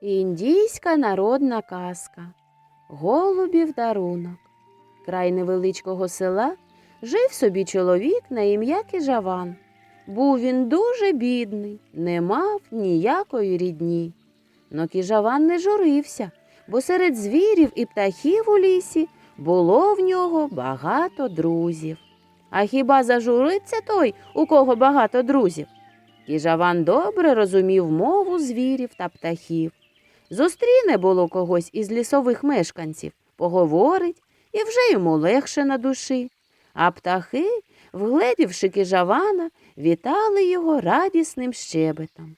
Індійська народна казка. Голубів дарунок. Край невеличкого села жив собі чоловік на ім'я Кижаван. Був він дуже бідний, не мав ніякої рідні. Но Кижаван не журився, бо серед звірів і птахів у лісі було в нього багато друзів. А хіба зажуриться той, у кого багато друзів? Кіжаван добре розумів мову звірів та птахів. Зустріне було когось із лісових мешканців, поговорить, і вже йому легше на душі. А птахи, вгледівши кижавана, вітали його радісним щебетом.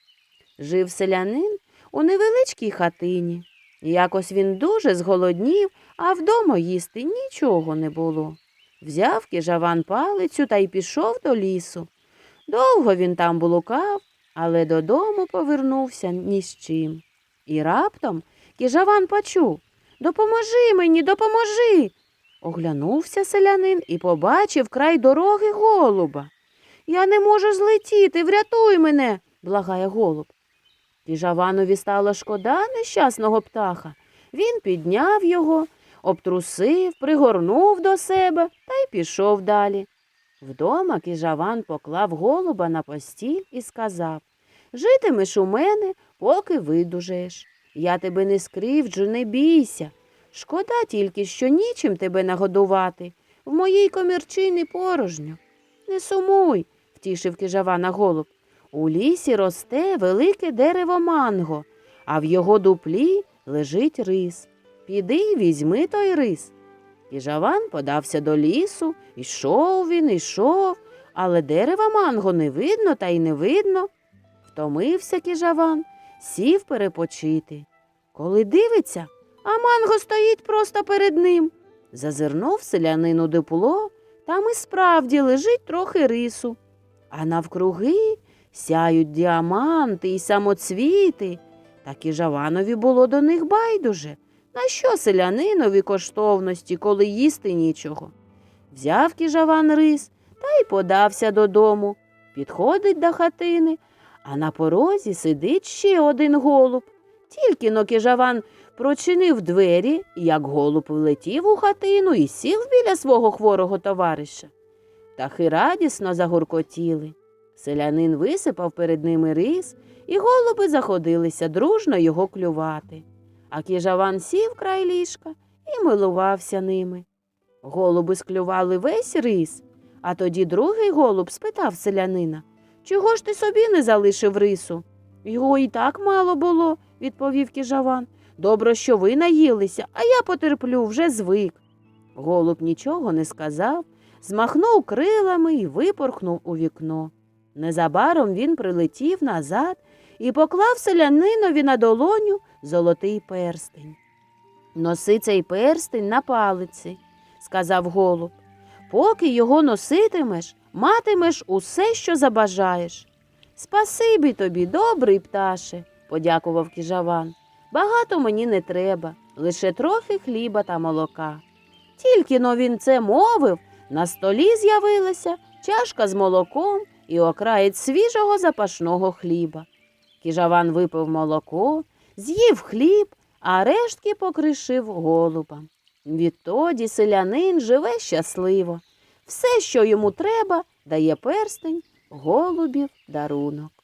Жив селянин у невеличкій хатині. Якось він дуже зголоднів, а вдома їсти нічого не було. Взяв кижаван палицю та й пішов до лісу. Довго він там блукав, але додому повернувся ні з чим. І раптом кіжаван почув Допоможи мені, допоможи. Оглянувся селянин і побачив край дороги голуба. Я не можу злетіти, врятуй мене, благає голуб. Кіжаванові стало шкода нещасного птаха. Він підняв його, обтрусив, пригорнув до себе та й пішов далі. Вдома кіжаван поклав голуба на постіль і сказав Житимеш у мене, поки видужаєш. Я тебе не скривджу, не бійся. Шкода тільки, що нічим тебе нагодувати. В моїй комірчині порожньо. Не сумуй, втішив кижавана голуб. У лісі росте велике дерево манго, а в його дуплі лежить рис. Піди візьми той рис. Кіжаван подався до лісу, ішов він, ішов, але дерева манго не видно та й не видно. Втомився кіжаван, сів перепочити. Коли дивиться, а манго стоїть просто перед ним. Зазирнув селянин у дупло, там і справді лежить трохи рису, а навкруги сяють діаманти й самоцвіти. Та кіжаванові було до них байдуже. На що селянинові коштовності, коли їсти нічого? Взяв кіжаван рис та й подався додому. Підходить до хатини, а на порозі сидить ще один голуб. Тільки но кіжаван прочинив двері, як голуб влетів у хатину і сів біля свого хворого товариша. Птахи радісно загуркотіли. Селянин висипав перед ними рис, і голуби заходилися дружно його клювати. А кіжаван сів край ліжка і милувався ними. Голуби склювали весь рис, а тоді другий голуб спитав селянина Чого ж ти собі не залишив рису? Його і так мало було, відповів кіжаван. Добре, що ви наїлися, а я потерплю, вже звик. Голуб нічого не сказав, змахнув крилами і випорхнув у вікно. Незабаром він прилетів назад і поклав селянинові на долоню золотий перстень. Носи цей перстень на палиці, сказав голуб. Поки його носитимеш, матимеш усе, що забажаєш. Спасибі тобі, добрий пташе, подякував кіжаван. Багато мені не треба, лише трохи хліба та молока. Тільки но він це мовив, на столі з'явилася чашка з молоком і окраєць свіжого запашного хліба. Кіжаван випив молоко, з'їв хліб, а рештки покришив голубам. Відтоді селянин живе щасливо. Все, що йому треба, дає перстень голубів дарунок.